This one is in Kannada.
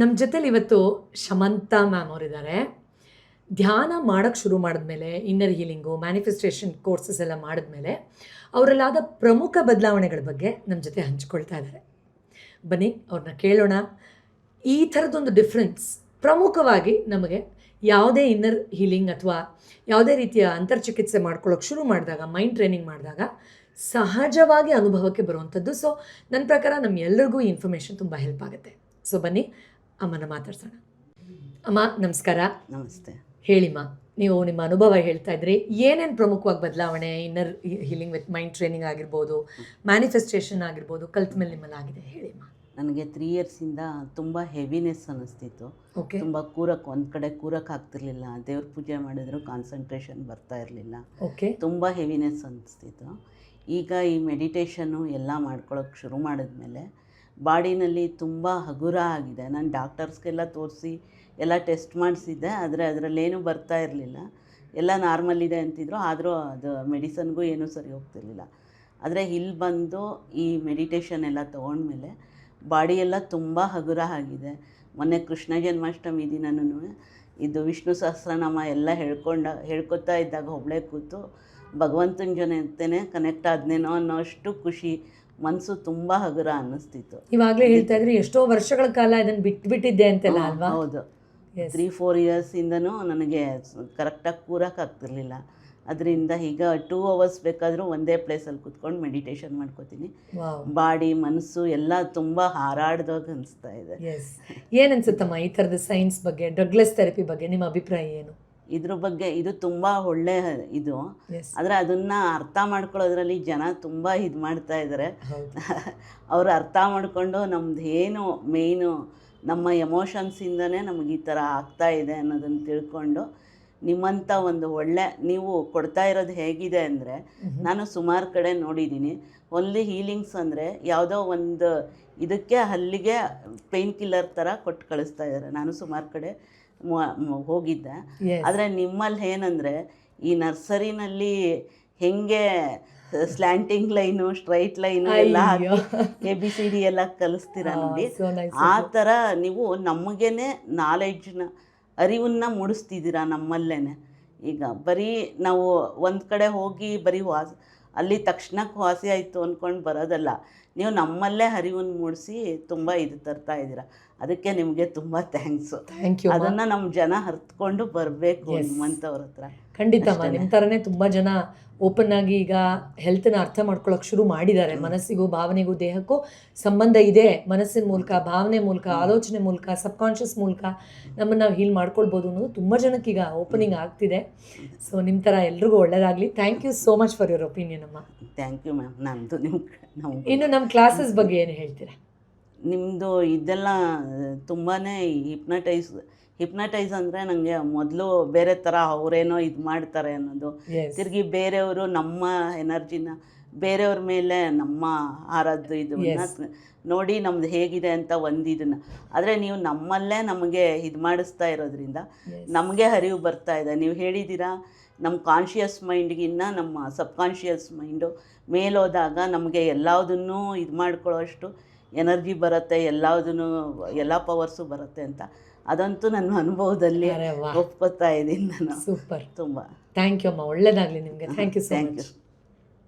ನಮ್ಮ ಜೊತೆಲಿ ಇವತ್ತು ಶಮಂತಾ ಮ್ಯಾಮ್ ಅವರಿದ್ದಾರೆ. ಧ್ಯಾನ ಮಾಡೋಕ್ಕೆ ಶುರು ಮಾಡಿದ್ಮೇಲೆ ಇನ್ನರ್ ಹೀಲಿಂಗು ಮ್ಯಾನಿಫೆಸ್ಟೇಷನ್ ಕೋರ್ಸಸ್ ಎಲ್ಲ ಮಾಡಿದ್ಮೇಲೆ ಅವರಲ್ಲಾದ ಪ್ರಮುಖ ಬದಲಾವಣೆಗಳ ಬಗ್ಗೆ ನಮ್ಮ ಜೊತೆ ಹಂಚಿಕೊಳ್ತಾ ಇದ್ದಾರೆ. ಬನ್ನಿ ಅವ್ರನ್ನ ಕೇಳೋಣ. ಈ ಥರದೊಂದು ಡಿಫ್ರೆನ್ಸ್ ಪ್ರಮುಖವಾಗಿ ನಮಗೆ ಯಾವುದೇ ಇನ್ನರ್ ಹೀಲಿಂಗ್ ಅಥವಾ ಯಾವುದೇ ರೀತಿಯ ಅಂತರ್ಚಿಕಿತ್ಸೆ ಮಾಡ್ಕೊಳ್ಳೋಕೆ ಶುರು ಮಾಡಿದಾಗ ಮೈಂಡ್ ಟ್ರೈನಿಂಗ್ ಮಾಡಿದಾಗ ಸಹಜವಾಗಿ ಅನುಭವಕ್ಕೆ ಬರುವಂಥದ್ದು. ಸೊ ನನ್ನ ಪ್ರಕಾರ ನಮ್ಮ ಎಲ್ರಿಗೂ ಈ ಇನ್ಫಾರ್ಮೇಷನ್ ತುಂಬ ಹೆಲ್ಪ್ ಆಗುತ್ತೆ. ಸೊ ಬನ್ನಿ ಅಮ್ಮನ ಮಾತಾಡ್ಸೋಣ. ಅಮ್ಮ ನಮಸ್ಕಾರ. ನಮಸ್ತೆ. ಹೇಳಿಮ್ಮ ನೀವು ನಿಮ್ಮ ಅನುಭವ ಹೇಳ್ತಾ ಇದ್ರಿ. ಏನೇನು ಪ್ರಮುಖವಾಗಿ ಬದಲಾವಣೆ inner healing with mind training ಆಗಿರ್ಬೋದು ಮ್ಯಾನಿಫೆಸ್ಟೇಷನ್ ಆಗಿರ್ಬೋದು ಕಲ್ತ ಮೇಲೆ ನಿಮ್ಮಲ್ಲಿ ಆಗಿದೆ? ಹೇಳಿಮ್ಮ ನನಗೆ ತ್ರೀ ಇಯರ್ಸಿಂದ ತುಂಬ ಹೆವಿನೆಸ್ ಅನ್ನಿಸ್ತಿತ್ತು. ಓಕೆ. ತುಂಬ ಕೂರಕ್ಕೆ ಒಂದು ಕಡೆ ಕೂರಕ್ಕೆ ಆಗ್ತಿರ್ಲಿಲ್ಲ. ದೇವ್ರ ಪೂಜೆ ಮಾಡಿದ್ರು ಕಾನ್ಸಂಟ್ರೇಷನ್ ಬರ್ತಾ ಇರಲಿಲ್ಲ. ಓಕೆ. ತುಂಬ ಹೆವಿನೆಸ್ ಅನ್ನಿಸ್ತಿತ್ತು. ಈಗ ಈ ಮೆಡಿಟೇಷನ್ನು ಎಲ್ಲ ಮಾಡ್ಕೊಳ್ಳೋಕೆ ಶುರು ಮಾಡಿದ್ಮೇಲೆ ಬಾಡಿನಲ್ಲಿ ತುಂಬ ಹಗುರ ಆಗಿದೆ. ನಾನು ಡಾಕ್ಟರ್ಸ್ಗೆಲ್ಲ ತೋರಿಸಿ ಎಲ್ಲ ಟೆಸ್ಟ್ ಮಾಡಿಸಿದ್ದೆ, ಆದರೆ ಅದರಲ್ಲೇನೂ ಬರ್ತಾ ಇರಲಿಲ್ಲ. ಎಲ್ಲ ನಾರ್ಮಲ್ ಇದೆ ಅಂತಿದ್ರು, ಆದರೂ ಅದು ಮೆಡಿಸನ್ಗೂ ಏನೂ ಸರಿ ಹೋಗ್ತಿರ್ಲಿಲ್ಲ. ಆದರೆ ಇಲ್ಲಿ ಬಂದು ಈ ಮೆಡಿಟೇಷನ್ ಎಲ್ಲ ತೊಗೊಂಡ್ಮೇಲೆ ಬಾಡಿಯೆಲ್ಲ ತುಂಬ ಹಗುರ ಆಗಿದೆ. ಮೊನ್ನೆ ಕೃಷ್ಣ ಜನ್ಮಾಷ್ಟಮಿ ದಿನನೂ ಇದು ವಿಷ್ಣು ಸಹಸ್ರನಾಮ ಎಲ್ಲ ಹೇಳ್ಕೊಂಡ, ಹೇಳ್ಕೊತಾ ಇದ್ದಾಗ ಒಬ್ಬಳೇ ಕೂತು, ಭಗವಂತನ ಜೊತೆನೇ ಕನೆಕ್ಟ್ ಆದ್ನೇನೋ ಅನ್ನೋ ಅಷ್ಟು ಖುಷಿ ಮನಸ್ಸು ತುಂಬ ಹಗುರ ಅನ್ನಿಸ್ತಿತ್ತು. ಇವಾಗಲೇ ಹೇಳ್ತಾ ಇದ್ರೆ ಎಷ್ಟೋ ವರ್ಷಗಳ ಕಾಲ ಇದನ್ನು ಬಿಟ್ಬಿಟ್ಟಿದ್ದೆ ಅಂತೆಲ್ಲ ಅಲ್ವಾ? ಹೌದು. ತ್ರೀ ಫೋರ್ ಇಯರ್ಸಿಂದನೂ ನನಗೆ ಕರೆಕ್ಟಾಗಿ ಕೂರಕ್ಕೆ ಆಗ್ತಿರ್ಲಿಲ್ಲ. ಅದರಿಂದ ಈಗ ಟೂ ಅವರ್ಸ್ ಬೇಕಾದರೂ ಒಂದೇ ಪ್ಲೇಸಲ್ಲಿ ಕುತ್ಕೊಂಡು ಮೆಡಿಟೇಷನ್ ಮಾಡ್ಕೋತೀನಿ. ಬಾಡಿ ಮನಸ್ಸು ಎಲ್ಲ ತುಂಬ ಹಾರಾಡ್ದಾಗ ಅನಿಸ್ತಾ ಇದೆ. ಏನು ಅನ್ಸುತ್ತಮ್ಮ ಈ ಥರದ ಸೈನ್ಸ್ ಬಗ್ಗೆ ಡ್ರಗ್ಲೆಸ್ ಥೆರಪಿ ಬಗ್ಗೆ ನಿಮ್ಮ ಅಭಿಪ್ರಾಯ ಏನು? ಇದ್ರ ಬಗ್ಗೆ ಇದು ತುಂಬಾ ಒಳ್ಳೆ ಇದು. ಆದ್ರೆ ಅದನ್ನ ಅರ್ಥ ಮಾಡ್ಕೊಳ್ಳೋದ್ರಲ್ಲಿ ಜನ ತುಂಬಾ ಇದು ಮಾಡ್ತಾ ಇದ್ದಾರೆ ಅವ್ರು ಅರ್ಥ ಮಾಡಿಕೊಂಡು ನಮ್ದು ಏನು ಮೇಯ್ನು ನಮ್ಮ ಎಮೋಷನ್ಸಿಂದನೇ ನಮಗೆ ಈ ಥರ ಆಗ್ತಾ ಇದೆ ಅನ್ನೋದನ್ನು ತಿಳ್ಕೊಂಡು ನಿಮ್ಮಂಥ ಒಂದು ಒಳ್ಳೆ ನೀವು ಕೊಡ್ತಾ ಇರೋದು ಹೇಗಿದೆ ಅಂದರೆ ನಾನು ಸುಮಾರು ಕಡೆ ನೋಡಿದ್ದೀನಿ ಓನ್ಲಿ ಹೀಲಿಂಗ್ಸ್ ಅಂದರೆ ಯಾವುದೋ ಒಂದು ಇದಕ್ಕೆ ಹಲ್ಲಿಗೆ ಪೇನ್ ಕಿಲ್ಲರ್ ಥರ ಕೊಟ್ಟು ಕಳಿಸ್ತಾ ಇದ್ದಾರೆ ನಾನು ಸುಮಾರು ಕಡೆ ಹೋಗಿದ್ದೆ. ಆದರೆ ನಿಮ್ಮಲ್ಲಿ ಏನಂದರೆ ಈ ನರ್ಸರಿನಲ್ಲಿ ಹೆಂಗೆ ಸ್ಲ್ಯಾಂಟಿಂಗ್ ಲೈನು ಸ್ಟ್ರೈಟ್ ಲೈನು ಎಲ್ಲ ಹಾಕಿ ಎ ಬಿ ಸಿ ಡಿ ಎಲ್ಲ ಕಲಿಸ್ತೀರಾ ನೋಡಿ. ಆ ಥರ ನೀವು ನಮಗೇನೆ ನಾಲೆಡ್ಜ್ನ ಅರಿವನ್ನ ಮೂಡಿಸ್ತಿದ್ದೀರಾ ನಮ್ಮಲ್ಲೇನೆ. ಈಗ ಬರೀ ನಾವು ಒಂದು ಕಡೆ ಹೋಗಿ ಬರೀ ವಾಸ ಅಲ್ಲಿ ತಕ್ಷಣಕ್ಕೆ ವಾಸಿ ಆಯಿತು ಅಂದ್ಕೊಂಡು ಬರೋದಲ್ಲ. ನೀವು ನಮ್ಮಲ್ಲೇ ಹರಿವನ್ನು ಮೂಡಿಸಿ ತುಂಬ ಇದು ತರ್ತಾ ಇದ್ದೀರಾ. ಅದಕ್ಕೆ ನಿಮಗೆ ತುಂಬ ಥ್ಯಾಂಕ್ಸು ಥ್ಯಾಂಕ್ ಯು ಅದನ್ನು ನಮ್ಮ ಜನ ಹರ್ತ್ಕೊಂಡು ಬರಬೇಕು ಹನುಮಂತವ್ರ ಹತ್ರ. ಖಂಡಿತಮ್ಮ ನಿಮ್ಮ ಥರನೇ ತುಂಬ ಜನ ಓಪನ್ ಆಗಿ ಈಗ ಹೆಲ್ತ್ನ ಅರ್ಥ ಮಾಡ್ಕೊಳ್ಳೋಕೆ ಶುರು ಮಾಡಿದ್ದಾರೆ. ಮನಸ್ಸಿಗೂ ಭಾವನೆಗೂ ದೇಹಕ್ಕೂ ಸಂಬಂಧ ಇದೆ. ಮನಸ್ಸಿನ ಮೂಲಕ ಭಾವನೆ ಮೂಲಕ ಆಲೋಚನೆ ಮೂಲಕ ಸಬ್ಕಾನ್ಷಿಯಸ್ ಮೂಲಕ ನಮ್ಮನ್ನು ನಾವು ಹೀಲ್ ಮಾಡ್ಕೊಳ್ಬೋದು ಅನ್ನೋದು ತುಂಬ ಜನಕ್ಕೆ ಈಗ ಓಪನಿಂಗ್ ಆಗ್ತಿದೆ. ಸೊ ನಿಮ್ಮ ಥರ ಎಲ್ರಿಗೂ ಒಳ್ಳೇದಾಗ್ಲಿ. Thank you so much for your opinion ಅಮ್ಮ. ಥ್ಯಾಂಕ್ ಯು ಮ್ಯಾಮ್ ನಮ್ಮದು ನಿಮ್ಮ ಇನ್ನು ನಮ್ಮ ಕ್ಲಾಸಸ್ ಬಗ್ಗೆ ಏನು ಹೇಳ್ತೀರಾ? ನಿಮ್ಮದು ಇದೆಲ್ಲ ತುಂಬಾ ಹಿಪ್ನಟೈಸ್ ಹಿಪ್ನಟೈಸ್ ಅಂದ್ರೆ ನಂಗೆ ಮೊದಲು ಬೇರೆ ಥರ ಅವರೇನೋ ಇದು ಮಾಡ್ತಾರೆ ಅನ್ನೋದು. ತಿರುಗಿ ಬೇರೆಯವರು ನಮ್ಮ ಎನರ್ಜಿನ ಬೇರೆಯವ್ರ ಮೇಲೆ ನಮ್ಮ ಆರದ್ದು ಇದು ನೋಡಿ ನಮ್ದು ಹೇಗಿದೆ ಅಂತ ಒಂದು ಇದನ್ನ. ಆದರೆ ನೀವು ನಮ್ಮಲ್ಲೇ ನಮಗೆ ಇದು ಮಾಡಿಸ್ತಾ ಇರೋದ್ರಿಂದ ನಮಗೆ ಹರಿವು ಬರ್ತಾ ಇದೆ. ನೀವು ಹೇಳಿದ್ದೀರಾ ನಮ್ಮ ಕಾನ್ಷಿಯಸ್ ಮೈಂಡ್ಗಿನ್ನ ನಮ್ಮ ಸಬ್ಕಾನ್ಷಿಯಸ್ ಮೈಂಡು ಮೇಲೋದಾಗ ನಮಗೆ ಎಲ್ಲದನ್ನೂ ಇದು ಮಾಡ್ಕೊಳ್ಳೋಷ್ಟು ಎನರ್ಜಿ ಬರುತ್ತೆ ಎಲ್ಲದನ್ನೂ ಎಲ್ಲ ಪವರ್ಸು ಬರುತ್ತೆ ಅಂತ. ಅದಂತೂ ನನ್ನ ಅನುಭವದಲ್ಲಿ ಒಪ್ಕೋತಾ ಇದ್ದೀನಿ ನಾನು. ಸೂಪರ್. ತುಂಬ. ಥ್ಯಾಂಕ್ ಯು ಅಮ್ಮ. ಒಳ್ಳೇದಾಗಲಿ ನಿಮಗೆ. Thank you thank you